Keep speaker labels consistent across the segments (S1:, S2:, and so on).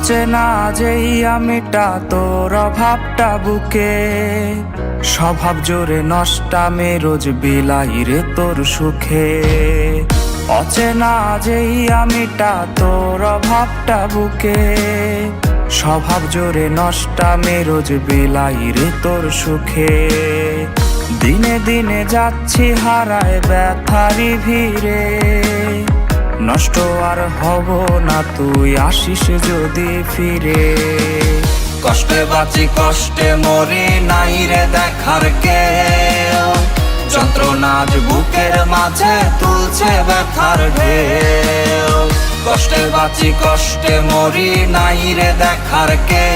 S1: অচেনা যেই আমিটা, তোর অভাবটা বুকে। স্বভাব জোরে নষ্টামে রোজ বিলাই রে তোর সুখে। অচেনা যেই আমিটা, তোর অভাবটা বুকে। স্বভাব জোরে নষ্টামে রোজ বিলাই রে তোর সুখে। দিনে দিনে যাচ্ছি, হারায় ব্যথারি ভিড়ে। নষ্ট আর হব না, তুই আসিস যদি ফিরে। কষ্টে বাঁচি, কষ্টে মরি, নাই রে দেখার কে যন্ত্রণাজ বুকের মাঝে তুলছে ব্যথার ঢেউ। কষ্টে বাঁচি, কষ্টে মরি, নাই রে দেখার কে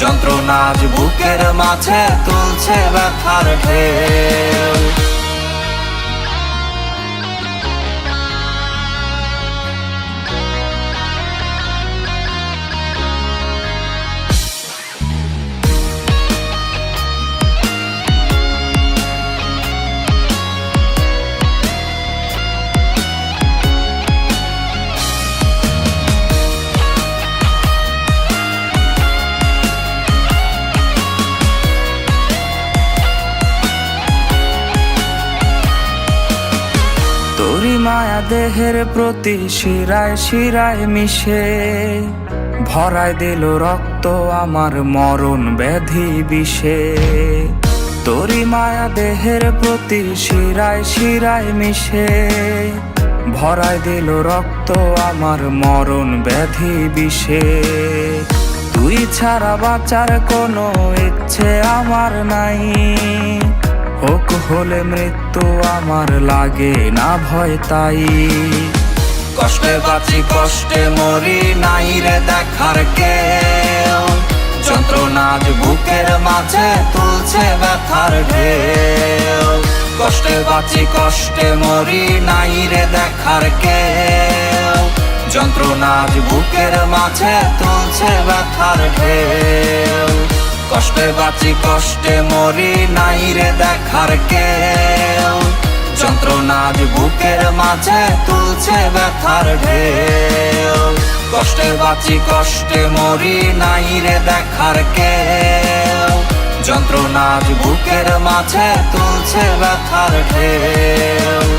S1: যন্ত্রণাজ বুকের মাঝে তুলছে ব্যথার ঢেউ। তোরি মায়া দেহের প্রতি শিরায় শিরায় মিশে। ভরায় দিল রক্ত আমার মরণ ব্যাধি বিষে। তোরি মায়া দেহের প্রতি শিরায় শিরায় মিশে। ভরায় দিল রক্ত আমার মরণ ব্যাধি বিষে। তুই ছাড়া বাঁচার কোনো ইচ্ছে আমার নাই। হোক হলে মৃত্যু আমার লাগে, না ভয় তাই। কষ্টে বাঁচি, কষ্টে মরি, নাই রে দেখার কে যন্ত্রণাজ বুকের মাঝে তুলছে ব্যথার ঢেউ। কষ্টে বাঁচি, কষ্টে মরি, নাই রে দেখার কে যন্ত্রণাজ বুকের মাঝে তুলছে ব্যথার ঢেউ। কষ্টে বাঁচি, কষ্টে মরি, নাই রে দেখার কেউ। যন্ত্রণাজ বুকের মাঝে তুলছে ব্যথার ঢেউ। কষ্টে বাঁচি, কষ্টে মরি, নাই রে দেখার কেউ। যন্ত্রণাজ বুকের মাঝে তুলছে ব্যথার ঢেউ।